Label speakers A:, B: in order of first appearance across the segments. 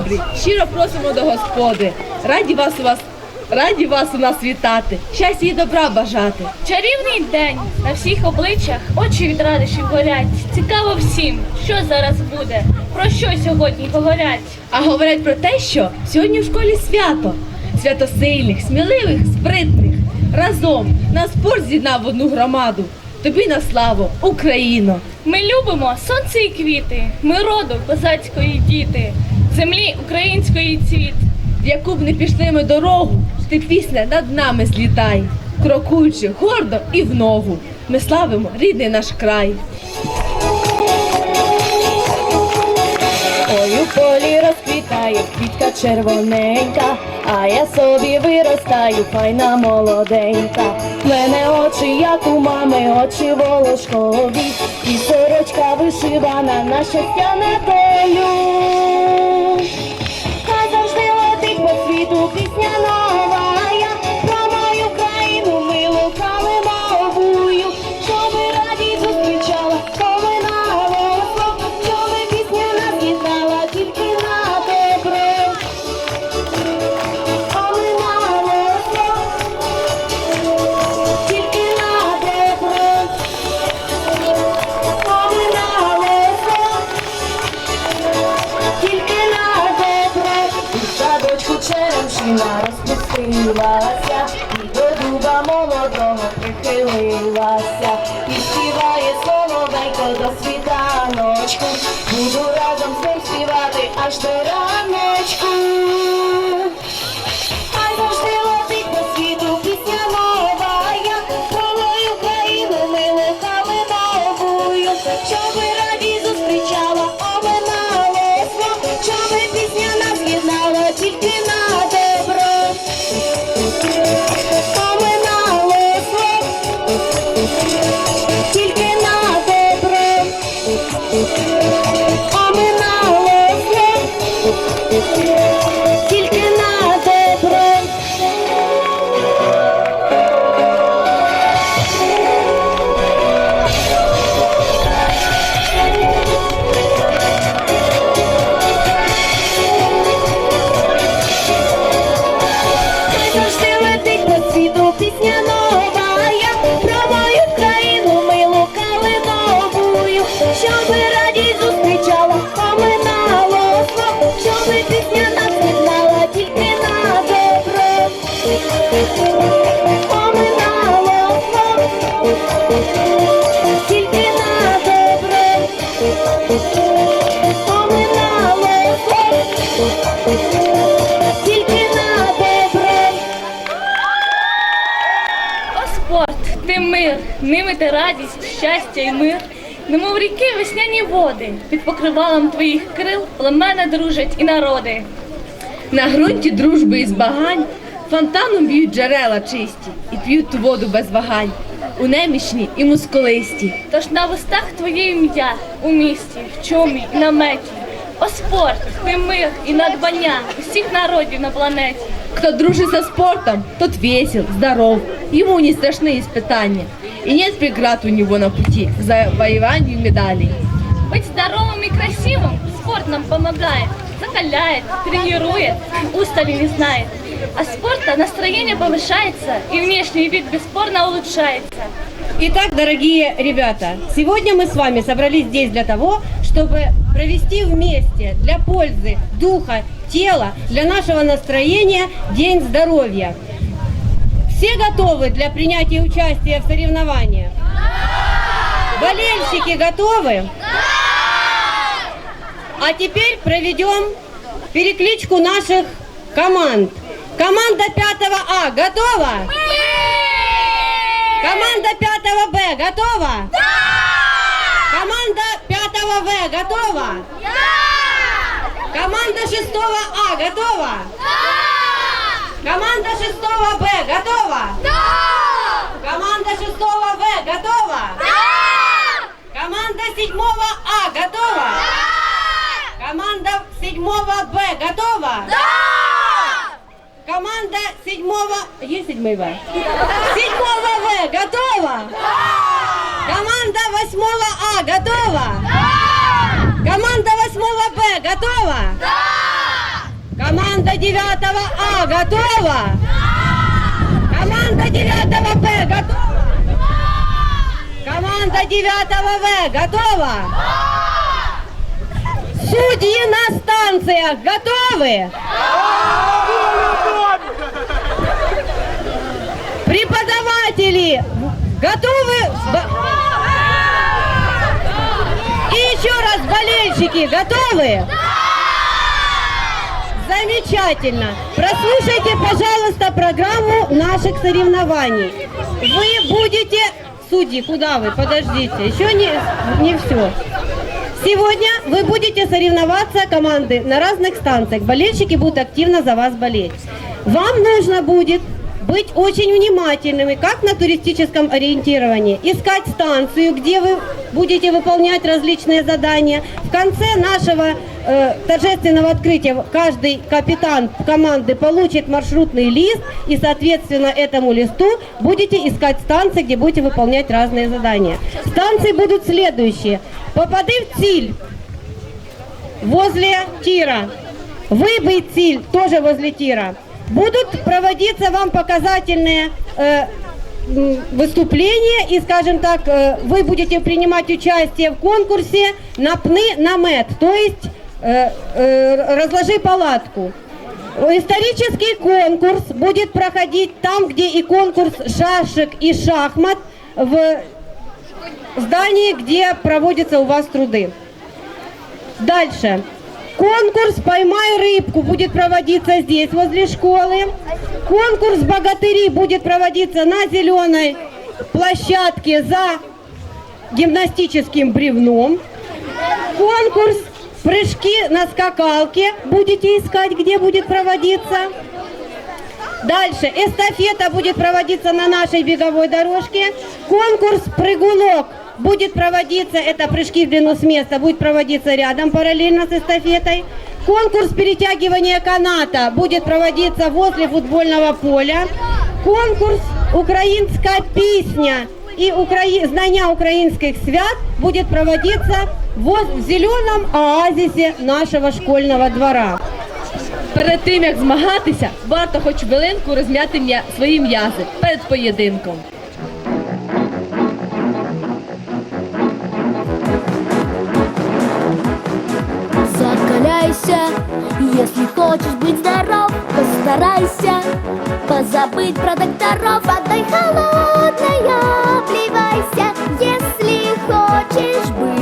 A: добрі, щиро просимо до Господи. Раді вас у вас, раді вас у нас вітати, щастя і добра бажати.
B: Чарівний день на всіх обличчях очі від радощів горять. Цікаво всім, що зараз буде, про що сьогодні говорять.
A: А говорять про те, що сьогодні в школі свято. Свято сильних, сміливих, спритних. Разом на спорт з'єднав в одну громаду. Тобі на славу, Україно!
B: Ми любимо сонце і квіти, ми роду козацької діти, землі української цвіт.
A: В яку б не пішли ми дорогу, ти пісня над нами злітай, крокуючи гордо і в ногу. Ми славимо рідний наш край.
C: Ой, у полі розквітає квітка червоненька, а я собі виростаю, файна молоденька. В мене очі, як у мами, очі волошкові, і сорочка вишивана на щастя на долю. розпустилася, і до дуба молодого прихилилася, і співає соловейко до світаночку, буду разом з ним співати аж до раночку. Радість,
B: щастя і мир. Немов ріки весняні води, під покривалом твоїх крил племена дружать і народи.
A: На ґрунті дружби і збагань фонтаном б'ють джерела чисті і п'ють ту воду без вагань. У немічні і мускулисті.
B: Тож на вустах твоє ім'я у місті, в чомі і наметі. О спорт, ти мир і надбання усіх народів на планеті.
A: Кто дружит со спортом, тот весел, здоров, ему не страшны испытания. И нет преград у него на пути к завоеванию медалей.
B: Быть здоровым и красивым спорт нам помогает, закаляет, тренирует, устали не знает. А спорта настроение повышается и внешний вид бесспорно улучшается.
D: Итак, дорогие ребята, сегодня мы с вами собрались здесь для того, чтобы провести вместе для пользы духа, тела, для нашего настроения День здоровья. Все готовы для принятия участия в соревнованиях? Болельщики готовы? А теперь проведем перекличку наших команд. Команда 5 А готова? Команда 5 Б готова? Да! Команда 5 В готова? Да! Команда 6 А готова? Да! Команда 6 Б готова? Да! Команда 6 В готова? Да! Команда 7 А готова? Да! Команда 7 Б готова? Да! Команда седьмого... Есть седьмой В? Седьмого В готова? Команда восьмого А готова? Команда восьмого Б готова? Команда 9 А готова? Команда 9 Б готова? Команда 9 В готова? Судьи на станциях готовы? Преподаватели готовы? Б- И еще раз, болельщики, готовы? Замечательно. Прослушайте, пожалуйста, программу наших соревнований. Вы будете... Судьи, куда вы? Подождите, еще не, не все. Сегодня вы будете соревноваться команды на разных станциях. Болельщики будут активно за вас болеть. Вам нужно будет быть очень внимательными, как на туристическом ориентировании. Искать станцию, где вы будете выполнять различные задания. В конце нашего э, торжественного открытия каждый капитан команды получит маршрутный лист и, соответственно, этому листу будете искать станции, где будете выполнять разные задания. Станции будут следующие. Попады в Циль возле тира. Выбыть Циль тоже возле тира. Будут проводиться вам показательные э, выступления и, скажем так, э, вы будете принимать участие в конкурсе на пны на мед, то есть э, э, разложи палатку. Исторический конкурс будет проходить там, где и конкурс шашек и шахмат в здании, где проводятся у вас труды. Дальше. Конкурс «Поймай рыбку» будет проводиться здесь, возле школы. Конкурс «Богатыри» будет проводиться на зеленой площадке за гимнастическим бревном. Конкурс «Прыжки на скакалке» будете искать, где будет проводиться. Дальше эстафета будет проводиться на нашей беговой дорожке. Конкурс «Прыгунок» будет проводиться, это прыжки в длину с места, будет проводиться рядом параллельно с эстафетой. Конкурс перетягивания каната будет проводиться возле футбольного поля. Конкурс «Украинская песня» и украи... знания украинских свят будет проводиться воз- в зеленом оазисе нашего школьного двора.
A: Перед тим як змагатися, варто хоч хвилинку розм'яти м'я- свої м'язи перед поєдинком.
E: Хочешь быть здоров, постарайся позабыть про докторов, отдай холодная, обливайся, если хочешь быть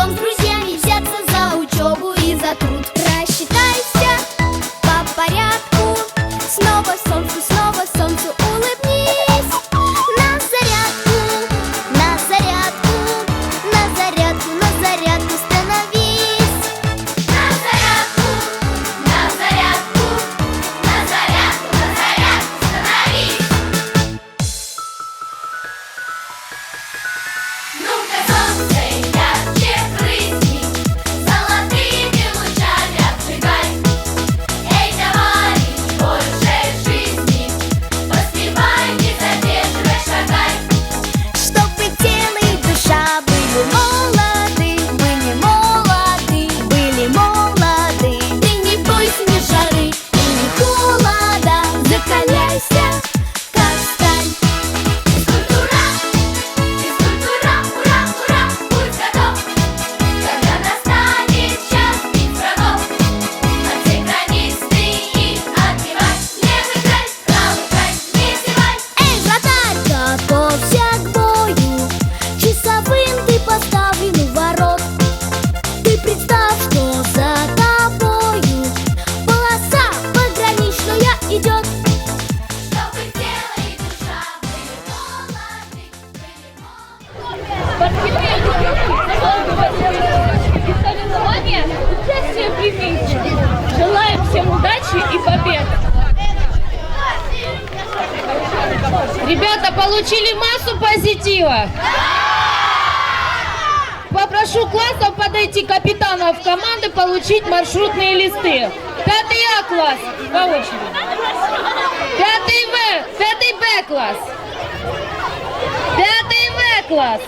E: потом с друзьями Спортивные тренировки, закладывать и
F: соревнования, участие примите. Желаем всем удачи и побед!
G: Ребята, получили массу позитива? Попрошу классов подойти капитанов команды получить маршрутные листы. Пятый А класс по очереди. Пятый В, пятый Б класс. Пятый В класс.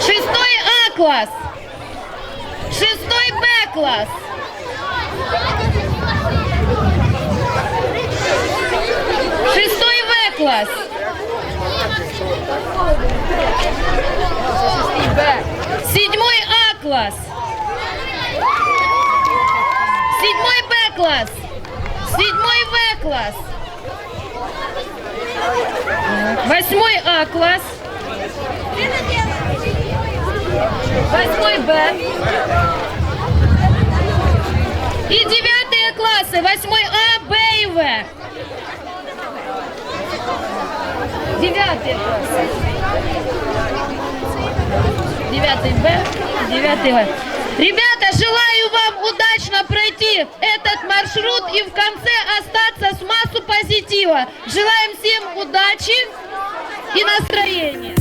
G: Шестой А класс. Шестой Б класс. Шестой В класс. Седьмой А класс. Седьмой Б класс. Седьмой В класс. Восьмой А класс. Восьмой Б. И девятые классы. Восьмой А, Б и В. Классы. Девятый Б, девятый В. Ребята, желаю вам удачно пройти этот маршрут и в конце остаться с массу позитива. Желаем всем удачи и настроения.